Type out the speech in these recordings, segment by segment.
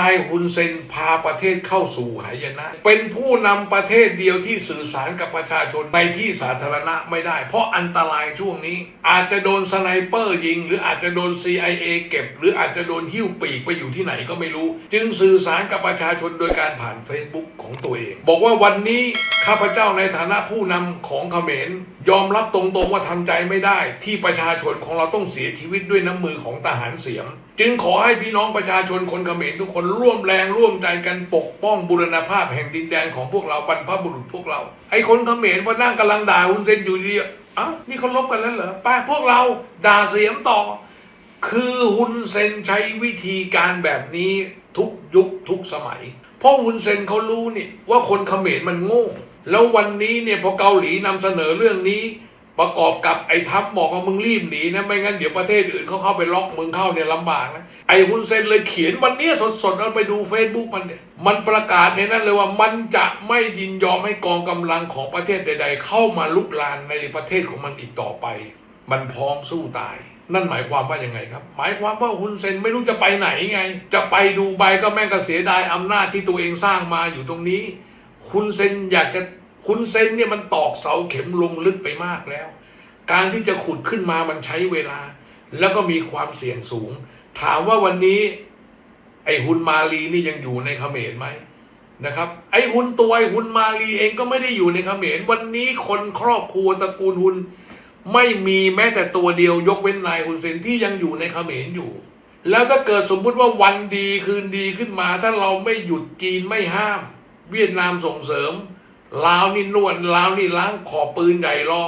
นายฮุนเซนพาประเทศเข้าสู่หายนะ เป็นผู้นำประเทศเดียวที่สื่อสารกับประชาชนในที่สาธารณะไม่ได้ เพราะอันตรายช่วงนี้ อาจจะโดนสไนเปอร์ยิง หรืออาจจะโดน CIA เก็บ หรืออาจจะโดนหิ้วปีกไปอยู่ที่ไหนก็ไม่รู้ จึงสื่อสารกับประชาชนโดยการผ่าน Facebook ของตัวเอง บอกว่าวันนี้ข้าพเจ้าในฐานะผู้นำของเขมร ยอมรับตรงๆว่าทำใจไม่ได้ ที่ประชาชนของเราต้องเสียชีวิตด้วยน้ำมือของทหารเสียม จึงขอให้พี่น้องประชาชนคนเขมรทุกคนร่วมแรงร่วมใจกันปกป้องบุรณภาพแห่งดินแดนของพวกเราบรรพบุรุษพวกเรา ไอ้คนเขมรพอนั่งกำลังด่าฮุนเซนอยู่ดีอะนี่เขาลบกันแล้วเหรอไป้าพวกเราด่าเสียมต่อ คือฮุนเซนใช้วิธีการแบบนี้ทุกยุคทุกสมัย เพราะฮุนเซนเขารู้นี่ว่าคนเขมรมันโง่ แล้ววันนี้เนี่ยพอเกาหลีนำเสนอเรื่องนี้ ประกอบกับไอ้ทัพบอกว่ามึงรีบหนีนะไม่งั้นเดี๋ยวประเทศอื่นเขาเข้าไปล็อกมึงเข้าเนี่ยลำบากนะไอ้ฮุนเซนเลยเขียนวันนี้สดๆเราไปดูเฟซบุ๊กมันเนี่ยมันประกาศในนั้นเลยว่ามันจะไม่ยินยอมให้กองกำลังของประเทศใด ๆ เข้ามาลุกลานในประเทศของมันอีกต่อไป มันพร้อมสู้ตาย นั่นหมายความว่ายังไงครับ หมายความว่าฮุนเซนไม่รู้จะไปไหนไง จะไปดูใบก็แม่งก็เสียดายอำนาจที่ตัวเองสร้างมาอยู่ตรงนี้ฮุนเซนอยากจะ ฮุนเซนเนี่ยมันตอกเสาเข็มลงลึกไปมากแล้ว การที่จะขุดขึ้นมามันใช้เวลา แล้วก็มีความเสี่ยงสูง ถามว่าวันนี้ ไอ้ฮุนมาลีนี่ยังอยู่ในเขมรไหมนะครับ ไอ้ฮุนตัวไอ้ฮุนมาลีเองก็ไม่ได้อยู่ในเขมรวันนี้คนครอบครัวตระกูลฮุนไม่มีแม้แต่ตัวเดียวยกเว้นนายฮุนเซนที่ยังอยู่ในเขมรอยู่ แล้วถ้าเกิดสมมุติว่าวันดีคืนดีขึ้นมา ถ้าเราไม่หยุดจีนไม่ห้าม เวียดนามส่งเสริม ลาวนี่นวดลาวนี่ล้างขอบปืนใหญ่รอ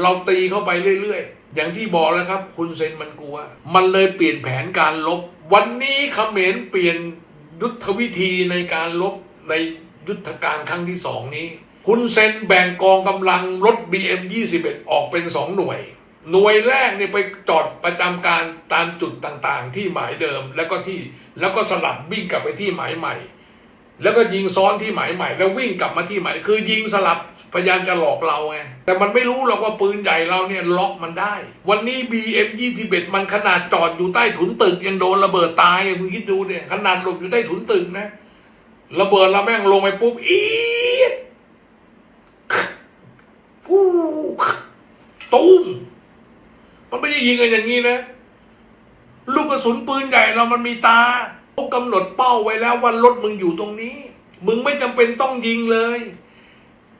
เราตีเข้าไปเรื่อยๆ อย่างที่บอกแล้วครับ คุณเซนมันกลัว มันเลยเปลี่ยนแผนการลบ วันนี้เขมรเปลี่ยนยุทธวิธีในการลบในยุทธการครั้งที่สองนี้ คุณเซนแบ่งกองกำลังรถ BM 21 ออกเป็นสองหน่วย หน่วยแรกเนี่ยไปจอดประจำการตามจุดต่างๆ ที่หมายเดิมแล้วก็ที่แล้วก็สลับวิ่งกลับไปที่หมายใหม่ แล้วก็ยิงซ้อนที่หมายใหม่ แล้ววิ่งกลับมาที่หมายคือยิงสลับพยายามจะหลอกเราไงแต่มันไม่รู้หรอกว่าปืนใหญ่เราเนี่ยล็อกมันได้ วันนี้ BM 21มันขนาดจอดอยู่ใต้ถุนตึกยังโดนระเบิดตายคุณคิดดูเนี่ยขนาดหลบอยู่ใต้ถุนตึกนะระเบิดแล้วแม่งลงไปปุ๊บอีดฟูตุ้มมันไม่ได้ยิงกันอย่างนี้นะ ลูกกระสุนปืนใหญ่เรามันมีตา เขากำหนดเป้าไว้แล้วว่ารถมึงอยู่ตรงนี้ มึงไม่จำเป็นต้องยิงเลย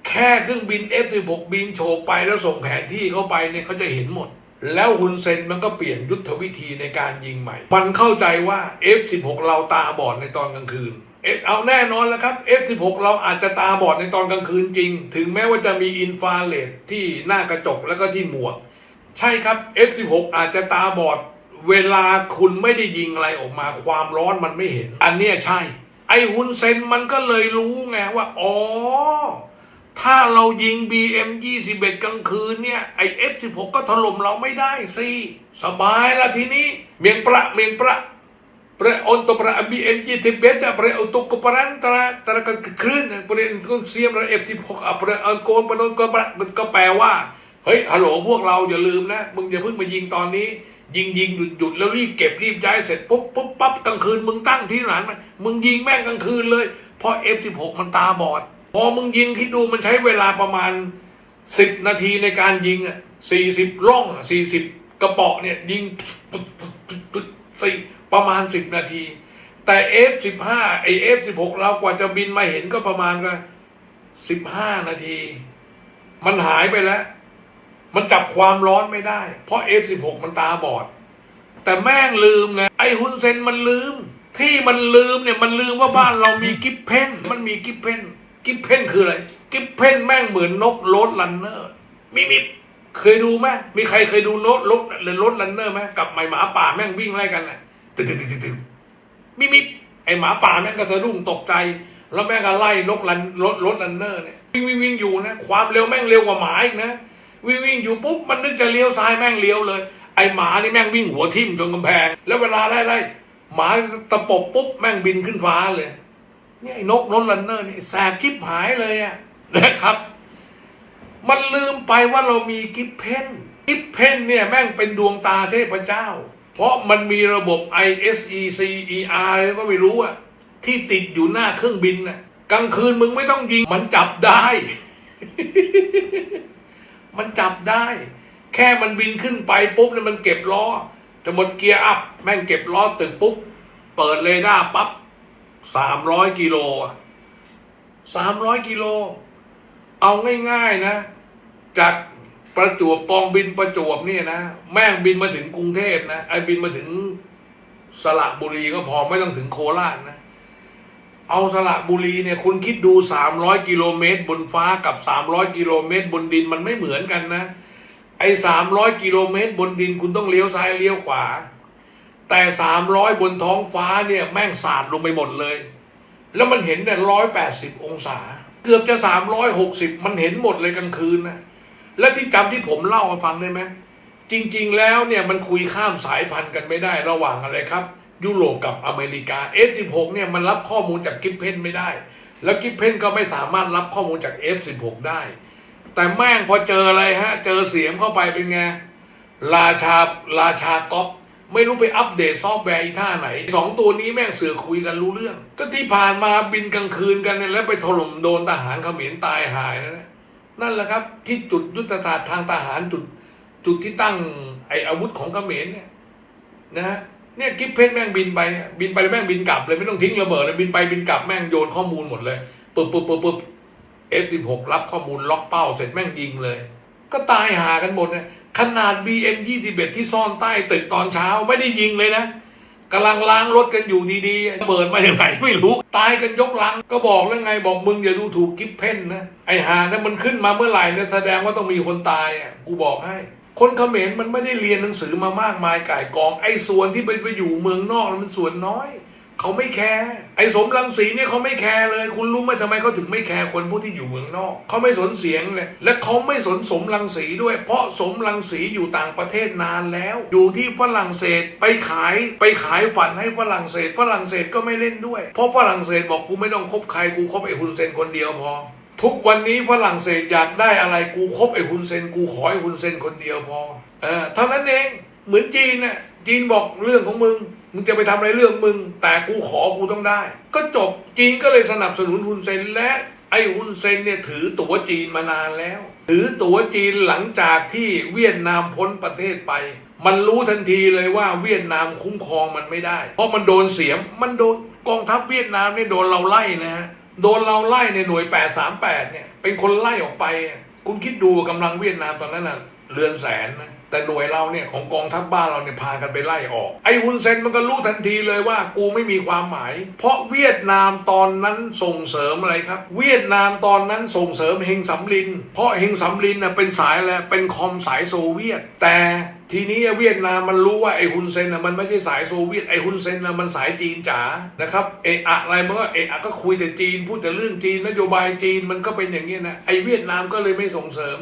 แค่เครื่องบิน F16 บินโฉบไปแล้วส่งแผนที่เข้าไปเนี่ยเขาจะเห็นหมด แล้วฮุนเซนมันก็เปลี่ยนยุทธวิธีในการยิงใหม่ มันเข้าใจว่า F16 เราตาบอดในตอนกลางคืนเอ๊ะเอาแน่นอนแล้วครับ F16 เราอาจจะตาบอดในตอนกลางคืนจริง ถึงแม้ว่าจะมีอินฟราเรดที่หน้ากระจกแล้วก็ที่หมวก ใช่ครับ F16 อาจจะตาบอด เวลาคุณไม่ได้ยิงอะไรออกมา ความร้อนมันไม่เห็น อันเนี้ยใช่ ไอฮุนเซนมันก็เลยรู้ไงว่า อ๋อ ถ้าเรายิง BM 21กลางคืนเนี่ย ไอ F16 ก็ถล่มเราไม่ได้สิ สบายละทีนี้ เมียงประเมียงประ pre untuk BMG beda pre untuk keperan tera tera คลื่น pre untuk เสียมระ F16 อะ pre อันโกนปนนก็ก็แปลว่า เฮ้ยฮัลโหลพวกเราอย่าลืมนะ มึงอย่าเพิ่งมายิงตอนนี้ ยิงยิงหยุดหยุดแล้วรีบเก็บรีบย้ายเสร็จปุ๊บปุ๊บปั๊บกลางคืนมึงตั้งที่ไหนมันมึงยิงแม่งกลางคืนเลย เพราะ F16 มันตาบอด พอมึงยิงคิดดูมันใช้เวลาประมาณสิบนาทีในการยิงอะสี่สิบร่องสี่สิบกระเป๋อเนี่ยยิงปึ๊ดปึ๊ดปึ๊ดปึ๊ดสี่ประมาณสิบนาที แต่ F15 ไอ F16 เรากว่าจะบินมาเห็นก็ประมาณก็สิบห้านาที มันหายไปแล้ว มันจับความร้อนไม่ได้ เพราะ F16 มันตาบอด แต่แม่งลืมไงไอฮุนเซนมันลืม ที่มันลืมเนี่ยมันลืมว่าบ้านเรามีกิฟเพนมันมีกิฟเพนกิฟเพนคืออะไร กิฟเพนแม่งเหมือนนกโรดลันเนอร์มิมิเคยดูไหมมีใครเคยดูโนตรถหรือรถลันเนอร์ไหมกับไอหมาป่าแม่งวิ่งไล่กันน่ะตึ๊ดตึ๊ดตึ๊ดตึ๊ดมิมิไอหมาป่าแม่งก็สะดุ้งตกใจ แล้วแม่งก็ไล่นกลันรถรถลันเนอร์เนี่ยวิ่งวิ่งวิ่งอยู่นะ ความเร็วแม่งเร็วกว่าหมาอีกนะ วิ่งวิ่งอยู่ปุ๊บมันนึกจะเลี้ยวซ้ายแม่งเลี้ยวเลย ไอหมานี่แม่งวิ่งหัวทิ่มจนกำแพง แล้วเวลาไล่ไล่หมาตะปบปุ๊บแม่งบินขึ้นฟ้าเลยเนี่ยไอ้นกนกลันเนอร์นี่แสบคิบหายเลยอะนะครับ มันลืมไปว่าเรามีกิฟเพนกิฟเพนเนี่ยแม่งเป็นดวงตาเทพเจ้า เพราะมันมีระบบ ISECER อะไรก็ไม่รู้อะที่ติดอยู่หน้าเครื่องบินน่ะกลางคืนมึงไม่ต้องยิงมันจับได้ มันจับได้ แค่มันบินขึ้นไปปุ๊บเนี่ยมันเก็บล้อจะหมดเกียร์อัพ แม่งเก็บล้อตึกปุ๊บ เปิดเรดาร์ปั๊บสามร้อยกิโลสามร้อยกิโล เอาง่ายๆนะ จากประจวบกองบินประจวบเนี่ยนะ แม่งบินมาถึงกรุงเทพนะไอ้บินมาถึงสระบุรีก็พอไม่ต้องถึงโคราชนะ เอาสระบุรีเนี่ยคุณคิดดู 300 กิโลเมตร บนฟ้ากับ 300 กิโลเมตร บนดินมันไม่เหมือนกันนะ ไอ้300 กิโลเมตร บนดินคุณต้องเลี้ยวซ้ายเลี้ยวขวา แต่ 300 บนท้องฟ้าเนี่ยแม่งสาดลงไปหมดเลย แล้วมันเห็นเนี่ย180 องศา เกือบจะ 360 มันเห็นหมดเลยกลางคืนนะและที่จำที่ผมเล่ามาฟังได้ไหมจริง ๆ แล้วเนี่ยมันคุยข้ามสายพันธุ์กันไม่ได้ระหว่างอะไรครับ ยุโรปกับอเมริกา F16 เนี่ยมันรับข้อมูลจากกิฟเพนไม่ได้ แล้วกิฟเพนก็ไม่สามารถรับข้อมูลจาก F16 ได้ แต่แม่งพอเจออะไรฮะ เจอเสียงเข้าไปเป็นไง ราชาราชากอปไม่รู้ไปอัปเดตซอฟต์แวร์อีท่าไหนสองตัวนี้แม่งเสือคุยกันรู้เรื่อง ก็ที่ผ่านมาบินกลางคืนกันเนี่ยแล้วไปถล่มโดนทหารเขมรตายหายนะ นั่นแหละครับที่จุดยุทธศาสตร์ทางทหารจุดจุดที่ตั้งไออาวุธของเขมรเนี่ยนะฮะ เนี่ยกิฟเพชรแม่งบินไปบินไปแล้วแม่งบินกลับเลยไม่ต้องทิ้งระเบิดเลยบินไปบินกลับแม่งโยนข้อมูลหมดเลยปึ๊บปึ๊บปึ๊บปึ๊บ F16 รับข้อมูลล็อกเป้าเสร็จแม่งยิงเลย ก็ตายหากันหมดเนี่ยขนาด BM 21ที่ซ่อนใต้ตึกตอนเช้าไม่ได้ยิงเลยนะกำลังล้างรถกันอยู่ดีๆระเบิดมาจากไหนไม่รู้ ตายกันยกลัง ก็บอกแล้วไงบอกมึงอย่าดูถูกกิฟเพนนะไอหาถ้ามันขึ้นมาเมื่อไหร่เนี่ยแสดงว่าต้องมีคนตายอะกูบอกให้ คนเขมรมันไม่ได้เรียนหนังสือมามากมายก่ายกอง ไอ้ส่วนที่ไปไปอยู่เมืองนอกมันส่วนน้อย เขาไม่แคร์ไอ้สมรังสีเนี่ยเขาไม่แคร์เลย คุณรู้ไหมทำไมเขาถึงไม่แคร์คนผู้ที่อยู่เมืองนอกเขาไม่สนเสียงเลยและเขาไม่สนสมรังสีด้วย เพราะสมรังสีอยู่ต่างประเทศนานแล้ว อยู่ที่ฝรั่งเศสไปขายไปขายฝันให้ฝรั่งเศส ฝรั่งเศสก็ไม่เล่นด้วย เพราะฝรั่งเศสบอกกูไม่ต้องคบใครกูคบไอ้ฮุนเซนคนเดียวพอ ทุกวันนี้ฝรั่งเศสอยากได้อะไรกูคบไอ้ฮุนเซน กูขอไอ้ฮุนเซนคนเดียวพอ เออเท่านั้นเองเหมือนจีนน่ะจีนบอกเรื่องของมึง มึงจะไปทำอะไรเรื่องมึง แต่กูขอกูต้องได้ ก็จบจีนก็เลยสนับสนุนฮุนเซนและไอ้ฮุนเซนเนี่ยถือตั๋วจีนมานานแล้ว ถือตั๋วจีนหลังจากที่เวียดนามพ้นประเทศไป มันรู้ทันทีเลยว่าเวียดนามคุ้มครองมันไม่ได้ เพราะมันโดนเสียมมันโดนกองทัพเวียดนามเนี่ยโดนเราไล่นะฮะ โดนเราไล่ในหน่วย 838 เนี่ย เป็นคนไล่ออกไป คุณคิดดูกำลังเวียดนามตอนนั้นน่ะเรือนแสนนะแต่หน่วยเราเนี่ยของกองทัพบ้านเราเนี่ยพากันไปไล่ออก ไอ้ฮุนเซนมันก็รู้ทันทีเลยว่ากูไม่มีความหมาย เพราะเวียดนามตอนนั้นส่งเสริมอะไรครับ เวียดนามตอนนั้นส่งเสริมเฮงสำลิน เพราะเฮงสำลินน่ะเป็นสายอะไรเป็นคอมสายโซเวียต แต่ ทีนี้เวียดนามมันรู้ว่าไอ้ฮุนเซนนะมันไม่ใช่สายโซเวียตไอ้ฮุนเซนนะมันสายจีนจ๋านะครับเอะอะไรมันก็เอะอะก็คุยแต่จีน พูดแต่เรื่องจีนนโยบายจีนมันก็เป็นอย่างนี้นะไอ้เวียดนามก็เลยไม่ส่งเสริม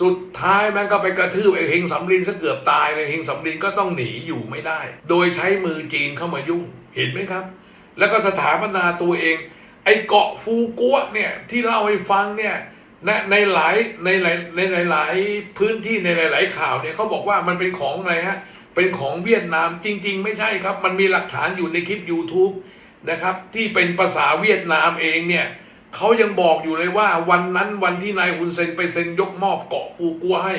สุดท้ายมันก็ไปกระทืบไอ้เฮงสำลินซะเกือบตายเลยเฮงสำลินก็ต้องหนีอยู่ไม่ได้ โดยใช้มือจีนเข้ามายุ่งเห็นไหมครับ แล้วก็สถาปนาตัวเอง ไอ้เกาะฟูกัวเนี่ยที่เล่าให้ฟังเนี่ย นะในหลายในหลายในหลายลายพื้นที่ในหลาย ๆ ข่าวเนี่ยเขาบอกว่ามันเป็นของอะไรฮะเป็นของเวียดนามจริง ๆ ไม่ใช่ครับ มันมีหลักฐานอยู่ในคลิป YouTube นะครับที่เป็นภาษาเวียดนามเองเนี่ยเขายังบอกอยู่เลยว่าวันนั้นวันที่นายฮุนเซนไปเซ็นยกมอบเกาะฟูกัวให้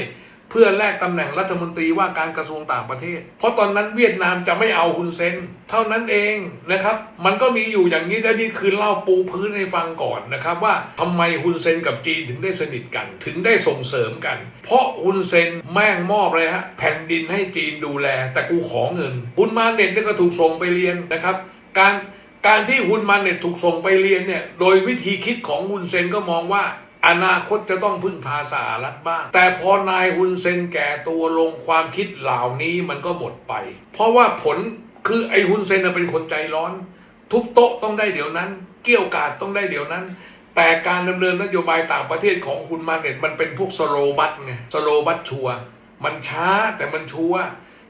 พื่อแลกตำแหน่งรัฐมนตรีว่าการกระทรวงต่างประเทศ เพราะตอนนั้นเวียดนามจะไม่เอาฮุนเซน เท่านั้นเองนะครับ มันก็มีอยู่อย่างนี้แต่นี่คือเล่าปูพื้นให้ฟังก่อนนะครับว่าทำไมฮุนเซนกับจีนถึงได้สนิทกัน ถึงได้ส่งเสริมกัน เพราะฮุนเซนแม่งมอบเลยฮะแผ่นดินให้จีนดูแล แต่กูขอเงินฮุนมาเน็ตนี่ก็ถูกส่งไปเรียนนะครับ การการที่ฮุนมันเนี่ยถูกส่งไปเรียนเนี่ยโดยวิธีคิดของฮุนเซนก็มองว่า อนาคตจะต้องพึ่งพาสหรัฐบ้าง แต่พอนายฮุนเซนแก่ตัวลงความคิดเหล่านี้มันก็หมดไป เพราะว่าผลคือไอ้ฮุนเซนเป็นคนใจร้อน ทุบโต๊ะต้องได้เดี๋ยวนั้น เกี่ยวกาดต้องได้เดี๋ยวนั้น แต่การดำเนินนโยบายต่างประเทศของฮุนมันเนี่ยมันเป็นพวกสโลบัตไงสโลบัตชัวมันช้าแต่มันชัวร์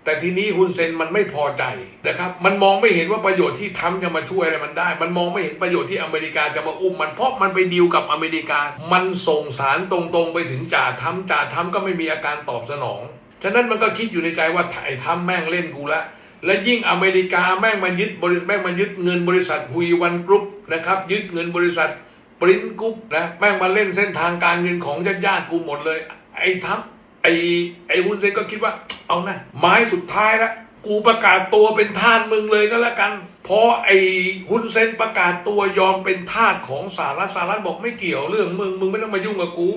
แต่ทีนี้ฮุนเซนมันไม่พอใจนะครับ มันมองไม่เห็นว่าประโยชน์ที่ทำจะมาช่วยอะไรมันได้ มันมองไม่เห็นประโยชน์ที่อเมริกาจะมาอุ้มมันเพราะมันไปดีลกับอเมริกา มันส่งสารตรงๆไปถึงจ่าทำจ่าทำก็ไม่มีอาการตอบสนอง ฉะนั้นมันก็คิดอยู่ในใจว่าไอ้ทำแม่งเล่นกูละและยิ่งอเมริกาแม่งมายึดบริษัทแม่งมายึดเงินบริษัทฮุยวันกรุ๊ปนะครับยึดเงินบริษัทปรินกรุ๊ปนะแม่งมาเล่นเส้นทางการเงินของญาติญาติๆกูหมดเลย ไอ้ทัพ ไอ้ไอ้ฮุนเซนก็คิดว่า เอานะไม้สุดท้ายละกูประกาศตัวเป็นทาสมึงเลยก็แล้วกันพราะไอ้ฮุนเซนประกาศตัวยอมเป็นทาสของสหรัฐสหรัฐบอกไม่เกี่ยวเรื่องมึง มึงไม่ต้องมายุ่งกับกู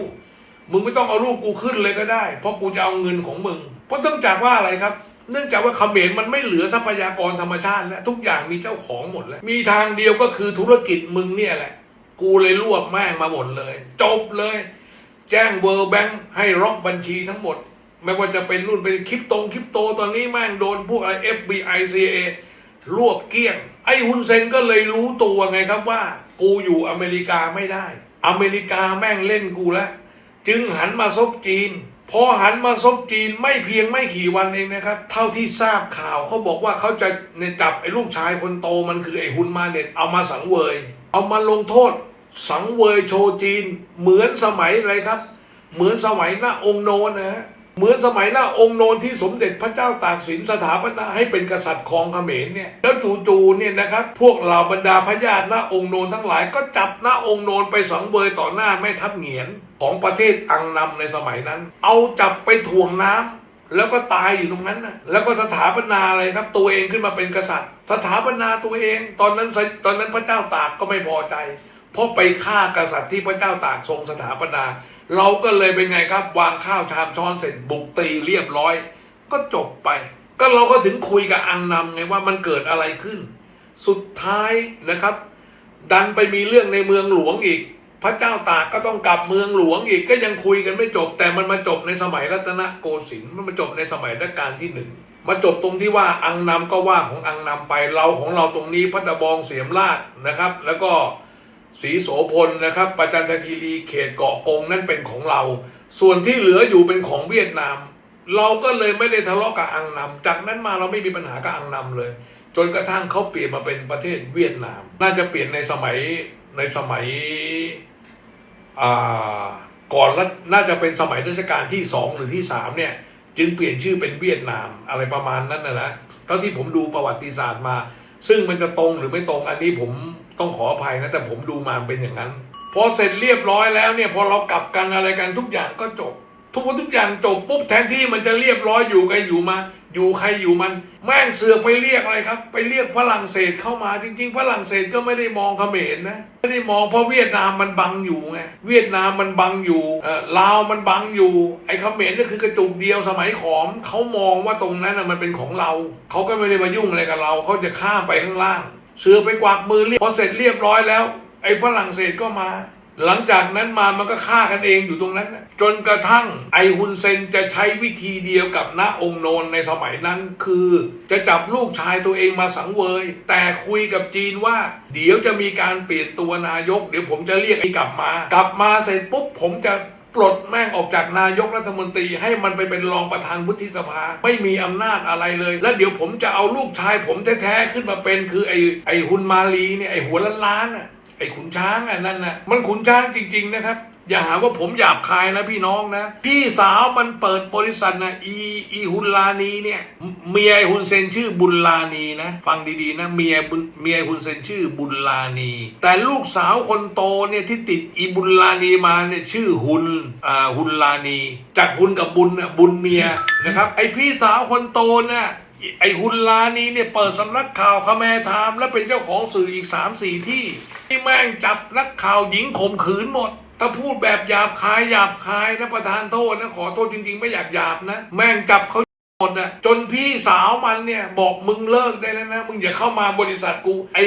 มึงไม่ต้องเอารูปกูขึ้นเลยก็ได้ เพราะกูจะเอาเงินของมึง เพราะต้องจากว่าอะไรครับ เนื่องจากว่าเขมรมันไม่เหลือทรัพยากรธรรมชาติแล้วทุกอย่างมีเจ้าของหมดแล้ว มีทางเดียวก็คือธุรกิจมึงเนี่ยแหละ กูเลยรวบแม่งมาหมดเลย จบเลย แจ้งเวิร์แบงค์ให้ล็อกบัญชีทั้งหมด ไม่ว่าจะเป็นรุ่นเป็นคริปโตงคริปโตตอนนี้แม่งโดนพวกอะไร FBI CIA รวบเกลี้ยง ไอ้ฮุนเซนก็เลยรู้ตัวไงครับว่า กูอยู่อเมริกาไม่ได้ อเมริกาแม่งเล่นกูแล้ว จึงหันมาซบจีน พอหันมาซบจีนไม่เพียงไม่กี่วันเองนะครับ เท่าที่ทราบข่าวเขาบอกว่าเขาจะจับไอ้ลูกชายคนโตมันคือไอ้ฮุนมาเน็ตเอามาสังเวย เอามาลงโทษ สังเวยโชว์จีน เหมือนสมัยอะไรครับ เหมือนสมัยหน้าองค์โนนนะฮะเหมือนสมัยหน้าองค์โนนที่สมเด็จพระเจ้าตากสินสถาปนาให้เป็นกษัตริย์ของเขมรเนี่ยแล้วจู่ๆเนี่ยนะครับ พวกเหล่าบรรดาพญาติหน้าองค์โนนทั้งหลายก็จับหน้าองค์โนนไปสังเวยต่อหน้าแม่ทัพเหงียนของประเทศอังนำในสมัยนั้น เอาจับไปถ่วงน้ำแล้วก็ตายอยู่ตรงนั้นนะแล้วก็สถาปนาอะไรครับ ตัวเองขึ้นมาเป็นกษัตริย์ สถาปนาตัวเอง ตอนนั้นตอนนั้นพระเจ้าตากก็ไม่พอใจ เพราะไปฆ่ากษัตริย์ที่พระเจ้าตากทรงสถาปนา เราก็เลยเป็นไงครับ วางข้าวชามช้อนเสร็จบุกตีเรียบร้อย ก็จบไป ก็เราก็ถึงคุยกับอังนำไงว่ามันเกิดอะไรขึ้น สุดท้ายนะครับ ดันไปมีเรื่องในเมืองหลวงอีก พระเจ้าตากก็ต้องกลับเมืองหลวงอีกก็ยังคุยกันไม่จบ แต่มันมาจบในสมัยรัตนโกสินทร์มันมาจบในสมัยรัชกาลที่หนึ่งมาจบตรงที่ว่าอังนำก็ว่าของอังนำไปเราของเราตรงนี้พัตตะบองเสียมราชนะครับ แล้วก็ ศรีโสพลนะครับประจันทคีรีเขตเกาะกงนั่นเป็นของเรา ส่วนที่เหลืออยู่เป็นของเวียดนาม เราก็เลยไม่ได้ทะเลาะกับอังนำจากนั้นมาเราไม่มีปัญหากับอังนำเลย จนกระทั่งเขาเปลี่ยนมาเป็นประเทศเวียดนาม น่าจะเปลี่ยนในสมัยในสมัยก่อนรัชน่าจะเป็นสมัยรัชกาลที่สองหรือที่สามเนี่ยจึงเปลี่ยนชื่อเป็นเวียดนามอะไรประมาณนั้นนะนะเท่าที่ผมดูประวัติศาสตร์มา ซึ่งมันจะตรงหรือไม่ตรงอันนี้ผม ต้องขออภัยนะแต่ผมดูมาเป็นอย่างนั้น พอเสร็จเรียบร้อยแล้วเนี่ยพอเรากลับกันอะไรกันทุกอย่างก็จบ ทุกคนทุกอย่างจบปุ๊บแทนที่มันจะเรียบร้อยอยู่ใครอยู่มา อยู่ใครอยู่มัน แม่งเสือกไปเรียกอะไรครับ ไปเรียกฝรั่งเศสเข้ามาจริง ๆ ฝรั่งเศสก็ไม่ได้มองเขมรนะ ไม่ได้มองเพราะเวียดนามมันบังอยู่ไงเวียดนามมันบังอยู่เออลาวมันบังอยู่ ไอ้เขมรนี่คือกระจุกเดียวสมัยขอมเขามองว่าตรงนั้นนะมันเป็นของเราเขาก็ไม่ได้มายุ่งอะไรกับเราเขาจะข้ามไปข้างล่าง เสือไปกวักมือเรียกพอเสร็จเรียบร้อยแล้ว ไอ้ฝรั่งเศสก็มา หลังจากนั้นมามันก็ฆ่ากันเองอยู่ตรงนั้นนะจนกระทั่งไอฮุนเซนจะใช้วิธีเดียวกับณองค์โนนในสมัยนั้นคือ จะจับลูกชายตัวเองมาสังเวย แต่คุยกับจีนว่า เดี๋ยวจะมีการเปลี่ยนตัวนายก เดี๋ยวผมจะเรียกไอ้กลับมา กลับมาเสร็จปุ๊บผมจะ ปลดแม่งออกจากนายกรัฐมนตรี ให้มันไปเป็นรองประธานวุฒิสภา ไม่มีอำนาจอะไรเลย แล้วเดี๋ยวผมจะเอาลูกชายผมแท้ๆขึ้นมาเป็นคือไอ้ไอ้ฮุนมาลีเนี่ยไอ้หัวล้านๆน่ะไอ้ขุนช้างอะนั่นน่ะมันขุนช้างจริง ๆ นะครับ อย่าหาว่าผมหยาบคายนะพี่น้องนะ พี่สาวมันเปิดบริษัทนะอีอีฮุนลานีเนี่ยเมียฮุนเซนชื่อบุญลานีนะ ฟังดีๆนะเมียบุญเมียฮุนเซนชื่อบุญลานี แต่ลูกสาวคนโตเนี่ยที่ติดอีบุญลานีมาเนี่ยชื่อฮุนอ่าฮุนลานี จากฮุนกับบุญน่ะบุญเมียนะครับไอพี่สาวคนโตน่ะไอฮุนลานีเนี่ยเปิดสำนักข่าวคาแมไทม์และเป็นเจ้าของสื่ออีกสามสี่ที่ที่แม่งจับนักข่าวหญิงข่มขืนหมด ถ้าพูดแบบหยาบคายหยาบคายนะประธานโทษนะขอโทษจริง ๆ ไม่อยากหยาบนะ แม่งจับเขาหมดอะจนพี่สาวมันเนี่ยบอกมึงเลิกได้แล้วนะมึงอย่าเข้ามาบริษัทกูไอ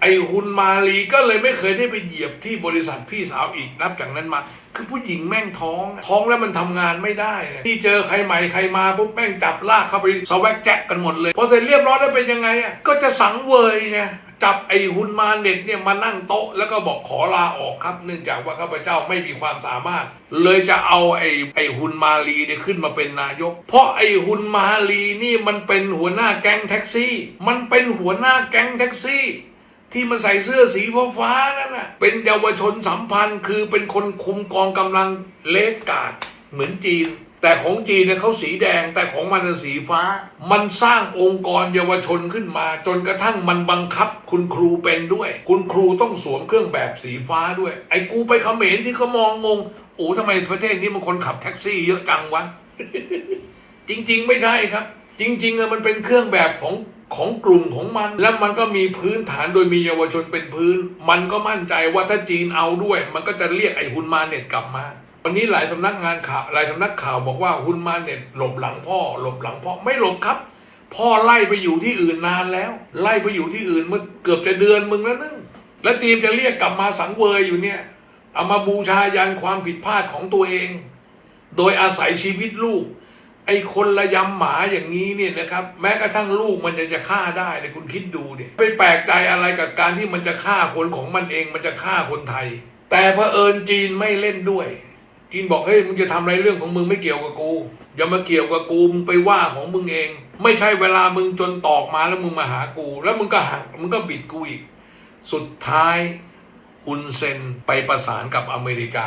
ไอฮุนมาลีก็เลยไม่เคยได้ไปเหยียบที่บริษัทพี่สาวอีกนับจากนั้นมา คือผู้หญิงแม่งท้อง ท้องแล้วมันทำงานไม่ได้นี่ยที่เจอใครใหม่ใครมาปุ๊บแม่งจับลากเข้าไปสวักแจ็คกันหมดเลยพอเสร็จเรียบร้อยแล้วเป็นยังไงอะก็จะสังเวยไง จับไอ้ฮุนมาเน็ตเนี่ยมานั่งโต๊ะแล้วก็บอกขอลาออกครับ เนื่องจากว่าข้าพเจ้าไม่มีความสามารถ เลยจะเอาไอ้ไอ้ฮุนมาลีเนี่ยขึ้นมาเป็นนายก เพราะไอ้ฮุนมาลีนี่มันเป็นหัวหน้าแก๊งแท็กซี่ มันเป็นหัวหน้าแก๊งแท็กซี่ที่มันใส่เสื้อสีฟ้านั่นน่ะเป็นเยาวชนสัมพันธ์คือเป็นคนคุมกองกำลังเลกกาดเหมือนจีน แต่ของจีนเนี่ยเขาสีแดงแต่ของมันสีฟ้า มันสร้างองค์กรเยาวชนขึ้นมา จนกระทั่งมันบังคับ คุณครูเป็นด้วย คุณครูต้องสวมเครื่องแบบสีฟ้าด้วย ไอ้กูไปเขมรที่เขามองงงโอ้ทำไมประเทศนี้มันคนขับแท็กซี่เยอะจังวะจริงๆ ไม่ใช่ครับ จริงๆอะมันเป็นเครื่องแบบของของกลุ่มของมัน แล้วมันก็มีพื้นฐานโดยมีเยาวชนเป็นพื้น มันก็มั่นใจว่าถ้าจีนเอาด้วย มันก็จะเรียกไอ้ฮุนมาเน็ตกลับมา วันนี้หลายสำนักงานข่าวหลายสำนักข่าวบอกว่าฮุนมาเน็ตหลบหลังพ่อหลบหลังพ่อไม่หลบครับ พ่อไล่ไปอยู่ที่อื่นนานแล้ว ไล่ไปอยู่ที่อื่นมื่อเกือบจะเดือนมึงแล้วนึงแล้วทีมจะเรียกกลับมาสังเวยอยู่เนี่ย เอามาบูชายันความผิดพลาดของตัวเอง โดยอาศัยชีวิตลูก ไอ้คนระยำหมาอย่างนี้เนี่ยนะครับ แม้กระทั่งลูกมันจะจะฆ่าได้เลยคุณคิดดูเนี่ยไปแปลกใจอะไรกับการที่มันจะฆ่าคนของมันเองมันจะฆ่าคนไทย แต่เผอิญจีนไม่เล่นด้วย จีนบอกเฮ้ยมึงจะทำอะไรเรื่องของมึงไม่เกี่ยวกับกู อย่ามาเกี่ยวกับกูมึงไปว่าของมึงเอง ไม่ใช่เวลามึงจนตอกมาแล้วมึงมาหากู แล้วมึงก็หักมึงก็บิดกูอีก สุดท้ายฮุนเซนไปประสานกับอเมริกา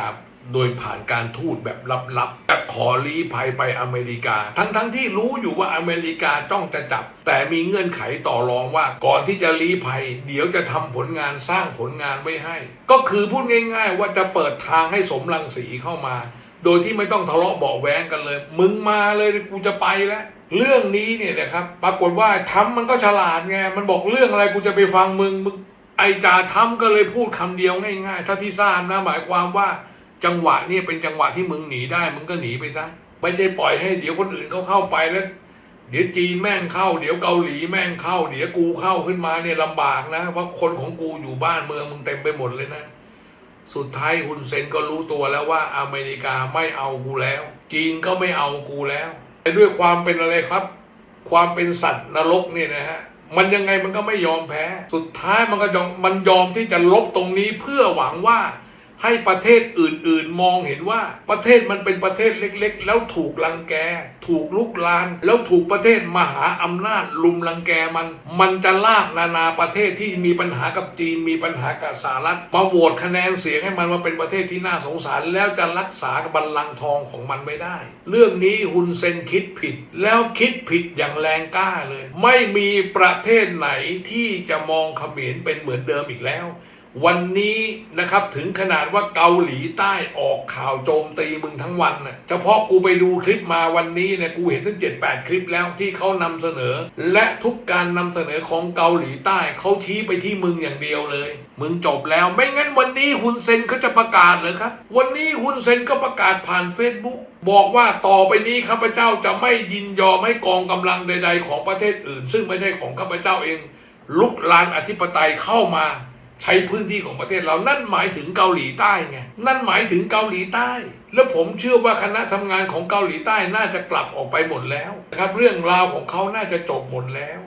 โดยผ่านการทูตแบบลับๆจะขอลี้ภัยไปอเมริกา ทั้งๆทที่รู้อยู่ว่าอเมริกาจ้องจะจับ แต่มีเงื่อนไขต่อรองว่า ก่อนที่จะลี้ภัย เดี๋ยวจะทำผลงานสร้างผลงานไว้ให้ ก็คือพูดง่าย ๆ ว่าจะเปิดทางให้สมรังสีเข้ามา โดยที่ไม่ต้องทะเลาะเบาแว้งกันเลย มึงมาเลยกูจะไปแล้วเรื่องนี้เนี่ยนะครับ ปรากฏว่าทำมันก็ฉลาดไงมันบอกเรื่องอะไรกูจะไปฟังมึงมึงไอจ่าทำก็เลยพูดคำเดียวง่ายๆเท่าที่ทราบนะหมายความว่า จังหวะนี่เป็นจังหวะที่มึงหนีได้มึงก็หนีไปซะไม่ใช่ปล่อยให้เดี๋ยวคนอื่นเขาเข้าไปแล้ว เดี๋ยวจีนแม่งเข้า เดี๋ยวเกาหลีแม่งเข้า เดี๋ยวกูเข้าขึ้นมาเนี่ยลำบากนะเพราะคนของกูอยู่บ้านเมืองมึงเต็มไปหมดเลยนะสุดท้ายฮุนเซนก็รู้ตัวแล้วว่าอเมริกาไม่เอากูแล้ว จีนก็ไม่เอากูแล้วแต่ด้วยความเป็นอะไรครับ ความเป็นสัตว์นรกเนี่ยนะฮะมันยังไงมันก็ไม่ยอมแพ้ สุดท้ายมันก็ยอมมันยอมที่จะลบตรงนี้เพื่อหวังว่า ให้ประเทศอื่นๆ มองเห็นว่าประเทศมันเป็นประเทศเล็กๆ แล้วถูกลังแก ถูกลุกลาน แล้วถูกประเทศมหาอำนาจลุมลังแกมัน มันจะลากนานาประเทศที่มีปัญหากับจีนมีปัญหากับสหรัฐมาโหวตคะแนนเสียงให้มันมาเป็นประเทศที่น่าสงสาร แล้วจะรักษาบัลลังก์ทองของมันไม่ได้ เรื่องนี้ฮุนเซนคิดผิด แล้วคิดผิดอย่างแรงกล้าเลย ไม่มีประเทศไหนที่จะมองเขมรเป็นเหมือนเดิมอีกแล้ว วันนี้นะครับถึงขนาดว่าเกาหลีใต้ออกข่าวโจมตีมึงทั้งวันน่ะเฉพาะกูไปดูคลิปมาวันนี้เนี่ยกูเห็นถึงเจ็ดแปดคลิปแล้วที่เขานำเสนอ และทุกการนำเสนอของเกาหลีใต้เขาชี้ไปที่มึงอย่างเดียวเลย มึงจบแล้วไม่งั้นวันนี้ฮุนเซนเขาจะประกาศเหรอครับ วันนี้ฮุนเซนก็ประกาศผ่านเฟซบุ๊กบอกว่าต่อไปนี้ข้าพเจ้าจะไม่ยินยอมให้กองกำลังใด ๆ ของประเทศอื่น ซึ่งไม่ใช่ของข้าพเจ้าเองลุกลานอธิปไตยเข้ามา ใช้พื้นที่ของประเทศเรา นั่นหมายถึงเกาหลีใต้ไง นั่นหมายถึงเกาหลีใต้ แล้วผมเชื่อว่าคณะทำงานของเกาหลีใต้น่าจะกลับออกไปหมดแล้วนะครับ เรื่องราวของเขาน่าจะจบหมดแล้ว